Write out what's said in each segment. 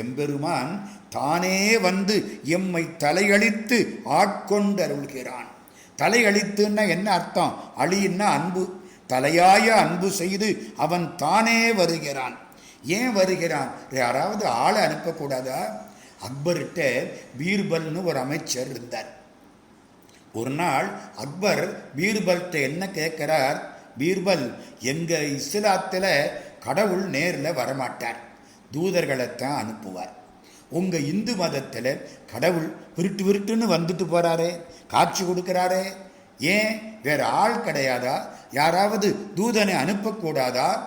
எம்பெருமான் தானே வந்து எம்மை தலையழித்து ஆட்கொண்டு அருள்கிறான். தலையழித்துன்னா என்ன அர்த்தம்? அழின்னா அன்பு. தலையாய அன்பு செய்து அவன் தானே வருகிறான். ஏன் வருகிறான்? யாராவது ஆளை அனுப்பக்கூடாதா? அக்பர்கிட்ட பீர்பல்னு ஒரு அமைச்சர் இருந்தார். ஒரு நாள் அக்பர் பீர்பல்கிட்ட என்ன கேட்கிறார்? பீர்பல் எங்கள் இஸ்லாத்தில் கடவுள் நேரில் வரமாட்டார். தூதர்களைத்தான் அனுப்புவார். உங்கள் இந்து மதத்தில் கடவுள் விருட்டு விருட்டுன்னு வந்துட்டு போகிறாரே காட்சி கொடுக்குறாரே. ஏன்? வேறு ஆள் கிடையாதா? யாராவது தூதனை அனுப்பக்கூடாதா?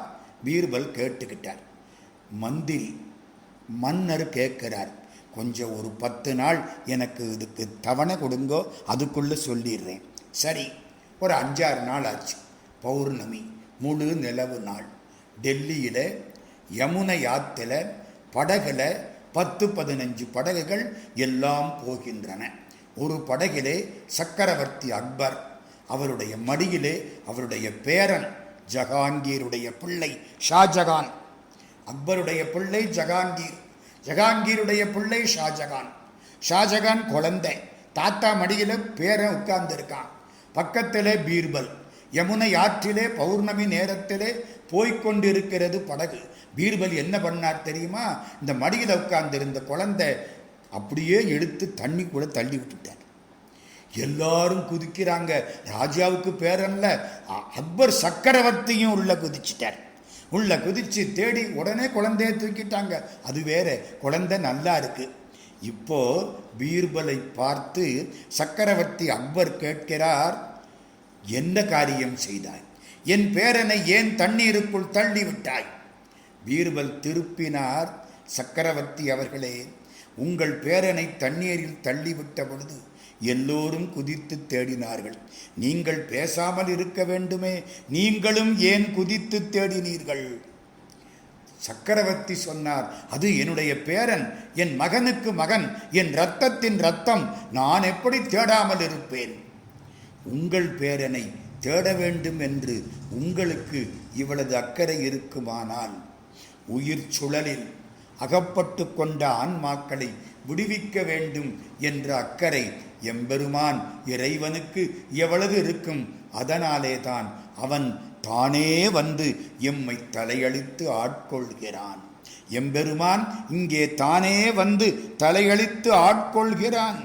பீர்பல் கேட்டுக்கிட்டார். மந்திரி மன்னர் கேட்கிறார் கொஞ்சம் ஒரு பத்து நாள் எனக்கு இதுக்கு தவணை கொடுங்கோ அதுக்குள்ளே சொல்லிடுறேன். சரி ஒரு அஞ்சாறு நாள் ஆச்சு. பௌர்ணமி முழு நிலவு நாள். டெல்லியில் யமுனை ஆற்றுல படகுல பத்து பதினஞ்சு படகுகள் எல்லாம் போகின்றன. ஒரு படகிலே சக்கரவர்த்தி அக்பர் அவருடைய மடியிலே அவருடைய பேரன் ஜஹாங்கீருடைய பிள்ளை ஷாஜகான். அக்பருடைய பிள்ளை ஜஹாங்கீர் ஜஹாங்கீருடைய பிள்ளை ஷாஜகான். ஷாஜகான் குழந்தை தாத்தா மடியில் பேரன் உட்கார்ந்துருக்கான். பக்கத்தில் பீர்பல் யமுனை ஆற்றிலே பௌர்ணமி நேரத்திலே போய்கொண்டிருக்கிறது படகு. பீர்பல் என்ன பண்ணார் தெரியுமா? இந்த மடியில் உட்கார்ந்திருந்த குழந்தை அப்படியே எடுத்து தண்ணி கூட தள்ளி விட்டுட்டார். எல்லாரும் குதிக்கிறாங்க. ராஜாவுக்கு பேரல்ல அக்பர் சக்கரவர்த்தியும் உள்ள குதிச்சிட்டார். உள்ள குதிச்சு தேடி உடனே குழந்தைய தூக்கிட்டாங்க. அது வேற குழந்தை நல்லா இருக்கு. இப்போ பீர்பலை பார்த்து சக்கரவர்த்தி அக்பர் கேட்கிறார் என்ன காரியம் செய்தாய்? என் பேரனை ஏன் தண்ணீருக்குள் தள்ளிவிட்டாய்? பீர்பல் திருப்பினார் சக்கரவர்த்தி அவர்களே உங்கள் பேரனை தண்ணீரில் தள்ளிவிட்ட பொழுது எல்லோரும் குதித்து தேடினார்கள். நீங்கள் பேசாமல் இருக்க வேண்டுமே நீங்களும் ஏன் குதித்து தேடினீர்கள்? சக்கரவர்த்தி சொன்னார் அது என்னுடைய பேரன் என் மகனுக்கு மகன் என் ரத்தத்தின் ரத்தம் நான் எப்படி தேடாமல் இருப்பேன்? உங்கள் பேரனை தேட வேண்டும் என்று உங்களுக்கு இவளது அக்கறை இருக்குமானால் உயிர் சுழலில் அகப்பட்டு கொண்ட ஆன்மாக்களை விடுவிக்க வேண்டும் என்ற அக்கறை எம்பெருமான் இறைவனுக்கு எவ்வளவு இருக்கும். அதனாலே தான் அவன் தானே வந்து எம்மை தலையழித்து ஆட்கொள்கிறான். எம்பெருமான் இங்கே தானே வந்து தலையளித்து ஆட்கொள்கிறான்.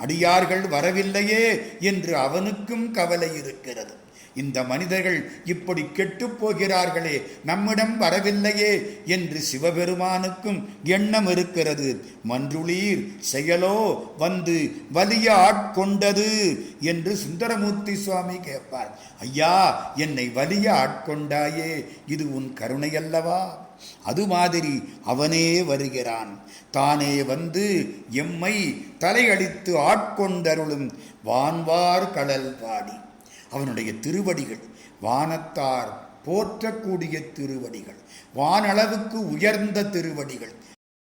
அடியார்கள் வரவில்லையே என்று அவனுக்கும் கவலை இருக்கிறது. இந்த மனிதர்கள் இப்படி கெட்டுப் போகிறார்களே நம்மிடம் வரவில்லையே என்று சிவபெருமானுக்கும் எண்ணம் இருக்கிறது. மன்றுளீர் செயலோ வந்து வலிய ஆட்கொண்டது என்று சுந்தரமூர்த்தி சுவாமி கேட்பார். ஐயா என்னை வலிய ஆட்கொண்டாயே இது உன் கருணையல்லவா? அது மாதிரி அவனே வருகிறான். தானே வந்து எம்மை தலையடித்து ஆட்கொண்டருளும் வான்வார் கடல் பாடி அவனுடைய திருவடிகள். வானத்தார் போற்றக்கூடிய திருவடிகள். வானளவுக்கு உயர்ந்த திருவடிகள்.